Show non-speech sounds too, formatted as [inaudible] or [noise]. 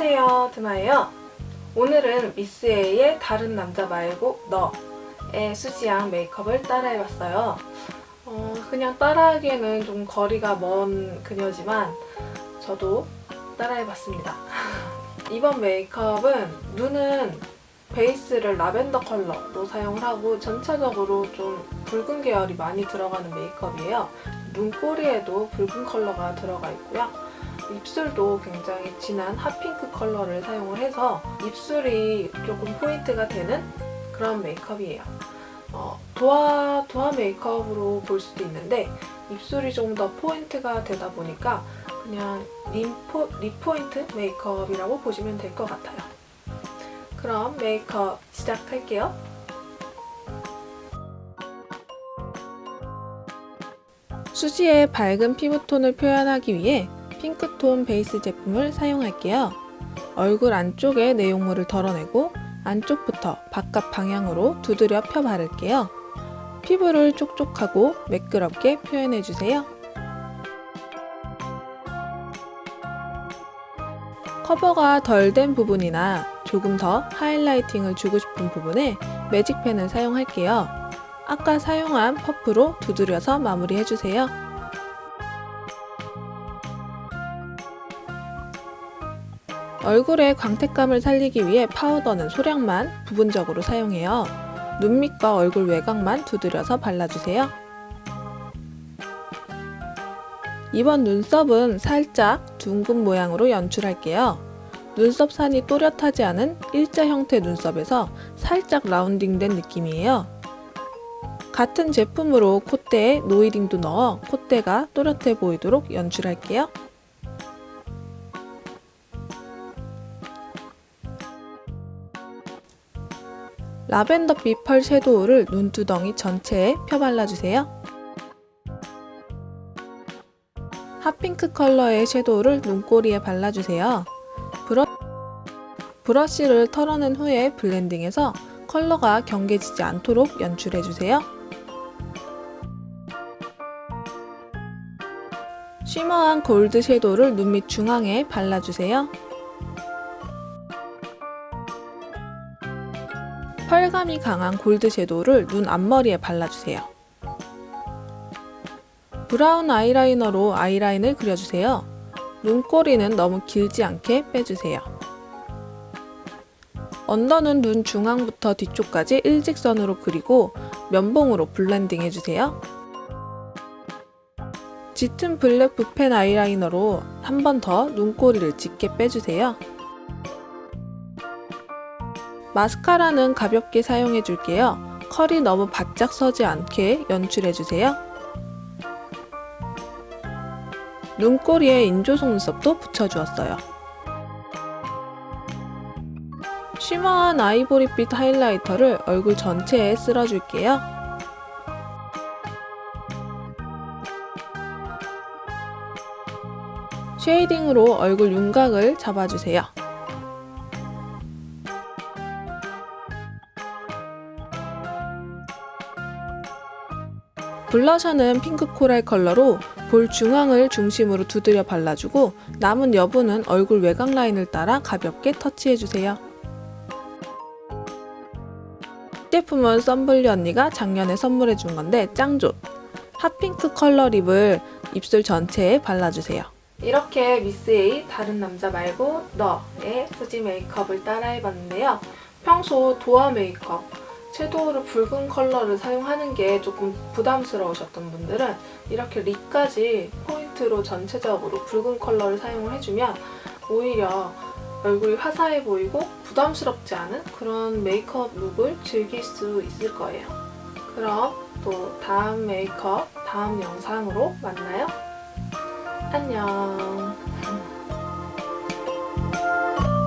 파트너예요. 오늘은 미스 A의 다른 남자 말고 너의 수지양 메이크업을 따라해봤어요. 어, 그냥 따라하기에는 좀 거리가 먼 그녀지만 저도 따라해봤습니다. [laughs] 이번 메이크업은 눈은 베이스를 라벤더 컬러로 사용을 하고 전체적으로 좀 붉은 계열이 많이 들어가는 메이크업이에요. 눈꼬리에도 붉은 컬러가 들어가 있고요. 입술도 굉장히 진한 핫핑크 컬러를 사용을 해서 입술이 조금 포인트가 되는 그런 메이크업이에요. 어, 도화, 도화 메이크업으로 볼 수도 있는데 입술이 좀 더 포인트가 되다 보니까 그냥 립포, 립포인트 메이크업이라고 보시면 될 것 같아요. 그럼 메이크업 시작할게요. 수지의 밝은 피부톤을 표현하기 위해 핑크톤 베이스 제품을 사용할게요. 얼굴 안쪽의 내용물을 덜어내고 안쪽부터 바깥 방향으로 두드려 펴 바를게요. 피부를 촉촉하고 매끄럽게 표현해주세요. 커버가 덜 된 부분이나 조금 더 하이라이팅을 주고 싶은 부분에 매직펜을 사용할게요. 아까 사용한 퍼프로 두드려서 마무리해주세요. 얼굴의 광택감을 살리기 위해 파우더는 소량만 부분적으로 사용해요. 눈 밑과 얼굴 외곽만 두드려서 발라주세요. 이번 눈썹은 살짝 둥근 모양으로 연출할게요. 눈썹 산이 또렷하지 않은 일자 형태 눈썹에서 살짝 라운딩된 느낌이에요. 같은 제품으로 콧대에 노이딩도 넣어 콧대가 또렷해 보이도록 연출할게요. 라벤더빛 펄 섀도우를 눈두덩이 전체에 펴 발라주세요. 핫핑크 컬러의 섀도우를 눈꼬리에 발라주세요. 브러, 브러쉬를 털어낸 후에 블렌딩해서 컬러가 경계지지 않도록 연출해주세요. 쉬머한 골드 섀도우를 눈밑 중앙에 발라주세요. 펄감이 강한 골드 섀도우를 눈 앞머리에 발라주세요. 브라운 아이라이너로 아이라인을 그려주세요. 눈꼬리는 너무 길지 않게 빼주세요. 언더는 눈 중앙부터 뒤쪽까지 일직선으로 그리고 면봉으로 블렌딩 해주세요. 짙은 블랙 붓펜 아이라이너로 한 번 더 눈꼬리를 짙게 빼주세요. 마스카라는 가볍게 사용해 줄게요. 컬이 너무 바짝 서지 않게 연출해 주세요. 눈꼬리에 인조 속눈썹도 붙여주었어요. 쉬머한 아이보리빛 하이라이터를 얼굴 전체에 쓸어줄게요. 쉐이딩으로 얼굴 윤곽을 잡아주세요. 블러셔는 핑크 코랄 컬러로 볼 중앙을 중심으로 두드려 발라주고 남은 여분은 얼굴 외곽 라인을 따라 가볍게 터치해주세요. 이 제품은 썸블리 언니가 작년에 선물해준 건데 짱좋! 핫핑크 컬러 립을 입술 전체에 발라주세요. 이렇게 미스 A 다른 남자 말고 너의 수지 메이크업을 따라해봤는데요. 평소 도화 메이크업 섀도우를 붉은 컬러를 사용하는 게 조금 부담스러우셨던 분들은 이렇게 립까지 포인트로 전체적으로 붉은 컬러를 사용을 해주면 오히려 얼굴이 화사해 보이고 부담스럽지 않은 그런 메이크업 룩을 즐길 수 있을 거예요. 그럼 또 다음 메이크업, 다음 영상으로 만나요. 안녕.